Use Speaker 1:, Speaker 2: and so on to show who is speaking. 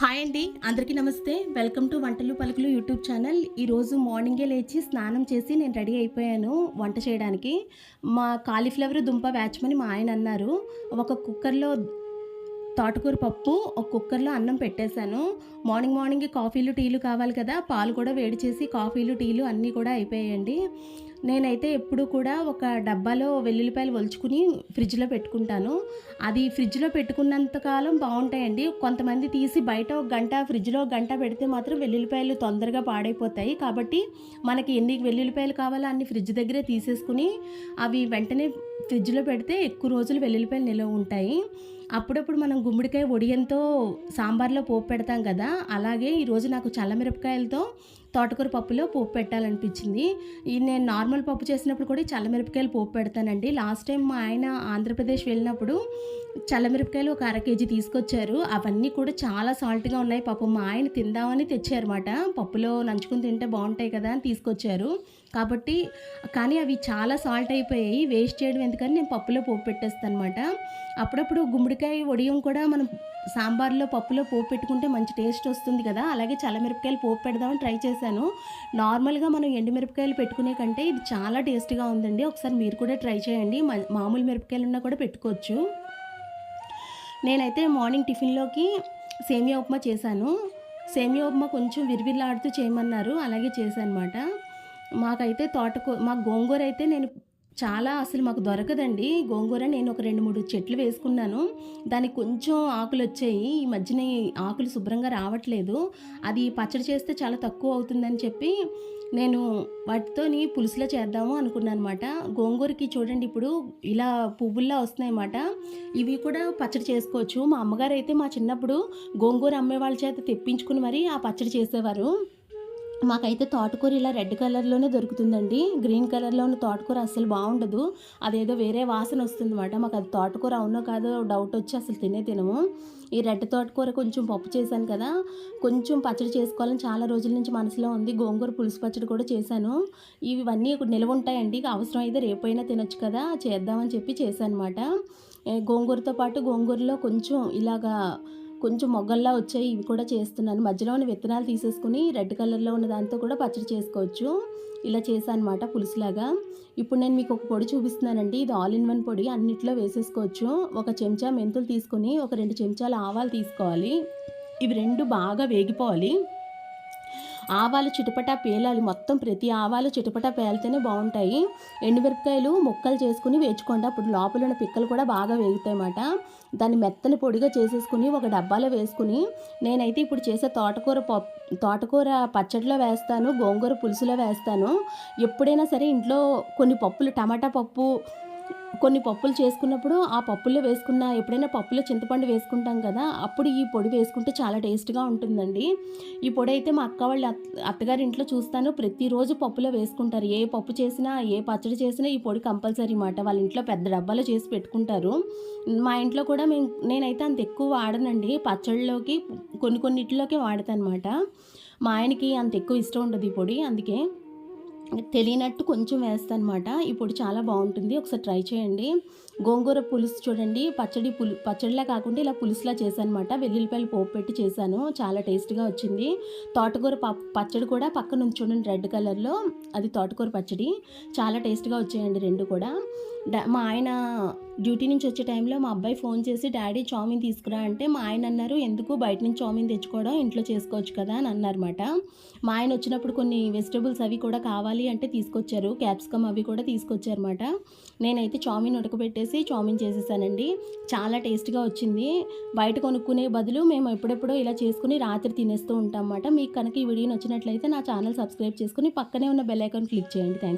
Speaker 1: Hi అండి అందరికీ నమస్తే. వెల్కమ్ టు వంటలు పలుకులు యూట్యూబ్ ఛానల్. ఈరోజు మార్నింగే లేచి స్నానం చేసి నేను రెడీ అయిపోయాను వంట చేయడానికి. మా కాలీఫ్లవర్ దుంప వేచమని మా ఆయన అన్నారు. ఒక కుక్కర్లో తోటకూర పప్పు ఒక కుక్కర్లో అన్నం పెట్టేశాను. మార్నింగ్ మార్నింగ్ కాఫీలు టీలు కావాలి కదా పాలు కూడా వేడి చేసి కాఫీలు టీలు అన్నీ కూడా అయిపోయాయండి. నేనైతే ఎప్పుడు కూడా ఒక డబ్బాలో వెల్లుల్లిపాయలు ఒలుచుకుని ఫ్రిడ్జ్లో పెట్టుకుంటాను. అది ఫ్రిడ్జ్లో పెట్టుకున్నంత కాలం బాగుంటాయండి. కొంతమంది తీసి బయట ఒక గంట ఫ్రిడ్జ్లో గంట పెడితే మాత్రం వెల్లుల్లిపాయలు తొందరగా పాడైపోతాయి. కాబట్టి మనకి ఎన్ని వెల్లుల్లిపాయలు కావాలో అన్ని ఫ్రిడ్జ్ దగ్గరే తీసేసుకుని అవి వెంటనే ఫ్రిడ్జ్లో పెడితే ఎక్కువ రోజులు వెల్లుల్లిపాయలు నిల్వ ఉంటాయి. అప్పుడప్పుడు మనం గుమ్మడికాయ ఒడియంతో సాంబార్లో పోపు పెడతాం కదా అలాగే ఈరోజు నాకు చల్లమిరపకాయలతో తోటకూర పప్పులో పోపు పెట్టాలనిపించింది. ఈ నేను నార్మల్ పప్పు చేసినప్పుడు కూడా చల్లమిరపకాయలు పోపు పెడతానండి. లాస్ట్ టైం మా ఆయన ఆంధ్రప్రదేశ్ వెళ్ళినప్పుడు చల్లమిరపకాయలు ఒక అర కేజీ తీసుకొచ్చారు. అవన్నీ కూడా చాలా సాల్ట్గా ఉన్నాయి. పాపం మా ఆయన తిందామని తెచ్చారన్నమాట. పప్పులో నంచుకుని తింటే బాగుంటాయి కదా అని తీసుకొచ్చారు. కాబట్టి కానీ అవి చాలా సాల్ట్ అయిపోయాయి. వేస్ట్ చేయడం ఎందుకని నేను పప్పులో పోపు పెట్టేస్తాను అనమాట అప్పుడప్పుడు గుమ్మడికాయ వడియం కూడా మనం సాంబార్లో పప్పులో పోపు పెట్టుకుంటే మంచి టేస్ట్ వస్తుంది కదా. అలాగే చల్లమిరపకాయలు పోపు పెడదామని ట్రై చేశాను. నార్మల్గా మనం ఎండుమిరపకాయలు పెట్టుకునే కంటే ఇది చాలా టేస్ట్గా ఉందండి. ఒకసారి మీరు కూడా ట్రై చేయండి. మామూలు మిరపకాయలు ఉన్నా కూడా పెట్టుకోవచ్చు. నేనైతే మార్నింగ్ టిఫిన్లోకి సేమియా ఉప్మా చేశాను. సేమియా ఉప్మా కొంచెం విరివిల్లాడుతూ చేయమన్నారు. అలాగే చేశాను అనమాట మాకైతే తోటకూర మా గోంగూర అయితే నేను చాలా అసలు మాకు దొరకదండి. గోంగూర నేను ఒక రెండు మూడు చెట్లు వేసుకున్నాను. దానికి కొంచెం ఆకులు వచ్చాయి. ఈ మధ్యన ఆకులు శుభ్రంగా రావట్లేదు. అది పచ్చడి చేస్తే చాలా తక్కువ అవుతుందని చెప్పి నేను వాటితోని పులుసులో చేద్దాము అనుకున్నాను అనమాట గోంగూరకి చూడండి ఇప్పుడు ఇలా పువ్వుల్లా వస్తున్నాయి అన్నమాట ఇవి కూడా పచ్చడి చేసుకోవచ్చు. మా అమ్మగారు అయితే మా చిన్నప్పుడు గోంగూర అమ్మే వాళ్ళ చేత తెప్పించుకుని మరీ ఆ పచ్చడి చేసేవారు. మాకైతే తోటకూర ఇలా రెడ్ కలర్లోనే దొరుకుతుందండి. గ్రీన్ కలర్లో ఉన్న తోటకూర అసలు బాగుండదు. అదేదో వేరే వాసన వస్తుంది అనమాట మాకు అది తోటకూర అవునో కాదో డౌట్ వచ్చి అసలు తినే తినము. ఈ రెడ్ తోటకూర కొంచెం పప్పు చేశాను కదా కొంచెం పచ్చడి చేసుకోవాలని చాలా రోజుల నుంచి మనసులో ఉంది. గోంగూర పులుసు పచ్చడి కూడా చేశాను. ఇవన్నీ నిల్వ ఉంటాయండి. అవసరం అయితే రేపైనా తినొచ్చు కదా చేద్దామని చెప్పి చేశాను అనమాట గోంగూరతో పాటు గోంగూరలో కొంచెం ఇలాగా కొంచెం మొగ్గల్లా వచ్చాయి ఇవి కూడా చేస్తున్నాను. మధ్యలో ఉన్న విత్తనాలు తీసేసుకుని రెడ్ కలర్లో ఉన్న దాంతో కూడా పచ్చడి చేసుకోవచ్చు. ఇలా చేశాను అనమాట పులుసులాగా. ఇప్పుడు నేను మీకు ఒక పొడి చూపిస్తున్నానండి. ఇది ఆల్ ఇన్ వన్ పొడి. అన్నిట్లో వేసేసుకోవచ్చు. ఒక చెంచా మెంతులు తీసుకొని ఒక రెండు చెంచాల ఆవాలు తీసుకోవాలి. ఇవి రెండు బాగా వేగిపోవాలి. ఆవాలు చిటపట పేలాలి మొత్తం ప్రతి ఆవాలు చిటపట పేలితేనే బాగుంటాయి. ఎండుమిరపకాయలు ముక్కలు చేసుకుని వేచుకోండి అప్పుడు లోపల ఉన్న పిక్కలు కూడా బాగా వేగుతాయి అన్నమాట దాన్ని మెత్తని పొడిగా చేసేసుకుని ఒక డబ్బాలో వేసుకుని నేనైతే ఇప్పుడు చేసే తోటకూర తోటకూర పచ్చడిలో వేస్తాను గోంగూర పులుసులో వేస్తాను. ఎప్పుడైనా సరే ఇంట్లో కొన్ని పప్పులు టమాటా పప్పు కొన్ని పప్పులు చేసుకున్నప్పుడు ఆ పప్పుల్లో వేసుకున్న ఎప్పుడైనా పప్పులో చింతపండు వేసుకుంటాం కదా అప్పుడు ఈ పొడి వేసుకుంటే చాలా టేస్ట్గా ఉంటుందండి. ఈ పొడి అయితే మా అక్క వాళ్ళ అత్త- అత్తగారి ఇంట్లో చూస్తాను. ప్రతిరోజు పప్పులో వేసుకుంటారు. ఏ పప్పు చేసినా ఏ పచ్చడి చేసినా ఈ పొడి కంపల్సరీ మాట వాళ్ళ ఇంట్లో పెద్ద డబ్బాలో చేసి పెట్టుకుంటారు. మా ఇంట్లో కూడా మేము నేనైతే అంత ఎక్కువ వాడనండి. పచ్చళ్ళలోకి కొన్ని కొన్నిటిలోకి వాడతాను అనమాట మా ఆయనకి అంత ఎక్కువ ఇష్టం ఉండదు ఈ పొడి అందుకే. తెలియనట్టు కొంచెం వేస్తాను అనమాట ఇప్పుడు చాలా బాగుంటుంది. ఒకసారి ట్రై చేయండి. గోంగూర పులుసు చూడండి. పచ్చడి పులు పచ్చడిలా కాకుండా ఇలా పులుసులా చేశాను అనమాట వెల్లుల్లిపాయలు పోపు పెట్టి చేశాను. చాలా టేస్ట్గా వచ్చింది. తోటకూర పచ్చడి కూడా పక్కన ఉంది చూడండి రెడ్ కలర్లో. అది తోటకూర పచ్చడి. చాలా టేస్ట్గా వచ్చాయండి రెండు కూడా. మా ఆయన డ్యూటీ నుంచి వచ్చే టైంలో మా అబ్బాయి ఫోన్ చేసి డాడీ చామిన్ తీసుకురా అంటే మా ఆయన అన్నారు ఎందుకు బయట నుంచి చామిన్ తెచ్చుకోవడం? ఇంట్లో చేసుకోవచ్చు కదా అని అన్నారన్నమాట. మా ఆయన వచ్చినప్పుడు కొన్ని వెజిటబుల్స్ అవి కూడా కావాలి కావాలి అంటే తీసుకొచ్చారు. క్యాప్సికమ్ అవి కూడా తీసుకొచ్చారన్నమాట. నేనైతే చామిన్ ఉడకబెట్టేసి చామిన్ చేసేసానండి. చాలా టేస్ట్గా వచ్చింది. బయట కొనుక్కునే బదులు మేము ఎప్పుడెప్పుడో ఇలా చేసుకుని రాత్రి తినేస్తూ ఉంటాం అన్నమాట మీకు కనుక ఈ వీడియో నచ్చినట్లయితే నా ఛానల్ సబ్స్క్రైబ్ చేసుకుని పక్కనే ఉన్న బెల్ ఐకాన్ క్లిక్ చేయండి. థ్యాంక్